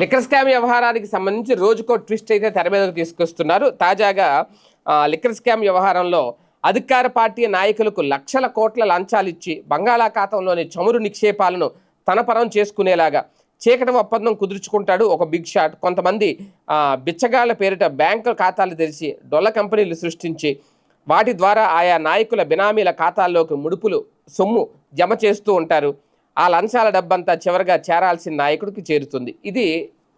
Liquor scam వ్యవహారానికి సంబంధించి రోజుకో ట్విస్ట్ అయితే తెర మీదకు తీసుకొస్తున్నారు. తాజాగా లిక్కర్ స్కామ్ వ్యవహారంలో అధికార పార్టీ నాయకులకు లక్షల కోట్ల లంచాలు ఇచ్చి బంగాళాఖాతంలోని చమురు నిక్షేపాలను తన పరం చేసుకునేలాగా చీకటి ఒప్పందం కుదుర్చుకుంటాడు ఒక బిగ్ షాట్. కొంతమంది బిచ్చగాళ్ళ పేరిట బ్యాంకు ఖాతాలు తెరిచి డొల్ల కంపెనీలు సృష్టించి వాటి ద్వారా ఆయా నాయకుల బినామీల ఖాతాల్లోకి ముడుపులు సొమ్ము జమ చేస్తూ ఉంటారు. ఆ లంచాల డబ్బంతా చివరిగా చేరాల్సిన నాయకుడికి చేరుతుంది. ఇది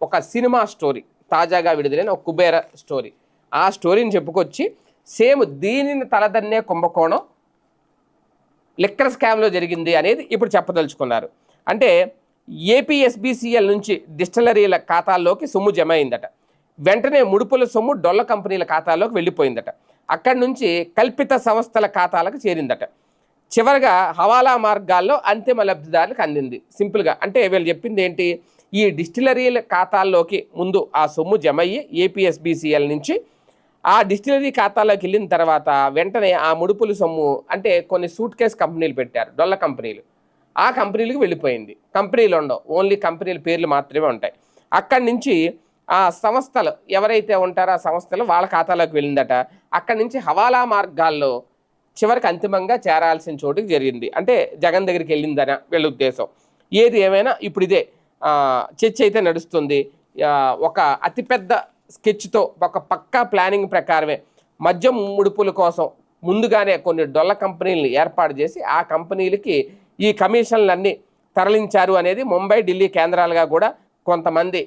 ఒక సినిమా స్టోరీ తాజాగా విడుదలైన ఒక కుబేర స్టోరీ. ఆ స్టోరీని చెప్పుకొచ్చి సేమ్ దీనిని తలదన్నే కుంభకోణం లిక్కర్ స్కామ్లో జరిగింది అనేది ఇప్పుడు చెప్పదలుచుకున్నారు. అంటే ఏపీఎస్బిసిఎల్ నుంచి డిస్టిలరీల ఖాతాల్లోకి సొమ్ము జమ అయిందట వెంటనే ముడుపుల సొమ్ము డొల్ల కంపెనీల ఖాతాలోకి వెళ్ళిపోయిందట. అక్కడి నుంచి కల్పిత సంస్థల ఖాతాలకు చేరిందట. చివరగా హవాలా మార్గాల్లో అంతిమ లబ్ధిదారులకు అందింది. సింపుల్గా అంటే వీళ్ళు చెప్పింది ఏంటి? ఈ డిస్టిలరీల ఖాతాల్లోకి ముందు ఆ సొమ్ము జమ అయ్యి ఏపీఎస్బిసిఎల్ నుంచి ఆ డిస్టిలరీ ఖాతాలోకి వెళ్ళిన తర్వాత వెంటనే ఆ ముడుపుల సొమ్ము అంటే కొన్ని సూట్ కేస్ కంపెనీలు పెట్టారు. డొల్ల కంపెనీలు. ఆ కంపెనీలకు వెళ్ళిపోయింది. కంపెనీలు ఉండవు. ఓన్లీ కంపెనీల పేర్లు మాత్రమే ఉంటాయి. అక్కడి నుంచి ఆ సంస్థలు ఎవరైతే ఉంటారో ఆ సంస్థలు వాళ్ళ ఖాతాలోకి వెళ్ళిందట. అక్కడి నుంచి హవాలా మార్గాల్లో చివరికి అంతిమంగా చేరాల్సిన చోటుకి జరిగింది. అంటే జగన్ దగ్గరికి వెళ్ళిందన వీళ్ళ ఉద్దేశం. ఏది ఏమైనా ఇప్పుడు ఇదే చర్చ అయితే నడుస్తుంది. ఒక అతిపెద్ద స్కెచ్తో ఒక పక్కా ప్లానింగ్ ప్రకారమే మద్యం ముడుపుల కోసం ముందుగానే కొన్ని డొల్ల కంపెనీలను ఏర్పాటు చేసి ఆ కంపెనీలకి ఈ కమిషన్లన్నీ తరలించారు అనేది ముంబై ఢిల్లీ కేంద్రాలుగా కూడా కొంతమంది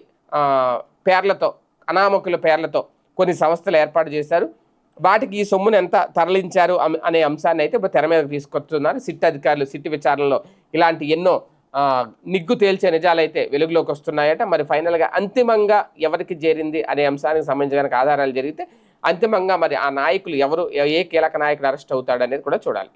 పేర్లతో అనామకుల పేర్లతో కొన్ని సంస్థలు ఏర్పాటు చేశారు. వాటికి ఈ సొమ్మును ఎంత తరలించారు అనే అంశాన్ని అయితే ఇప్పుడు తెర మీదకి తీసుకొస్తున్నారు. సిట్ అధికారులు సిట్ విచారణలో ఇలాంటి ఎన్నో నిగ్గు తేల్చే నిజాలైతే వెలుగులోకి వస్తున్నాయట. మరి ఫైనల్గా అంతిమంగా ఎవరికి చేరింది అనే అంశానికి సంబంధించి కనుక ఆధారాలు జరిగితే అంతిమంగా మరి ఆ నాయకులు ఎవరు ఏ కీలక నాయకుడు అరెస్ట్ అవుతాడు అనేది కూడా చూడాలి.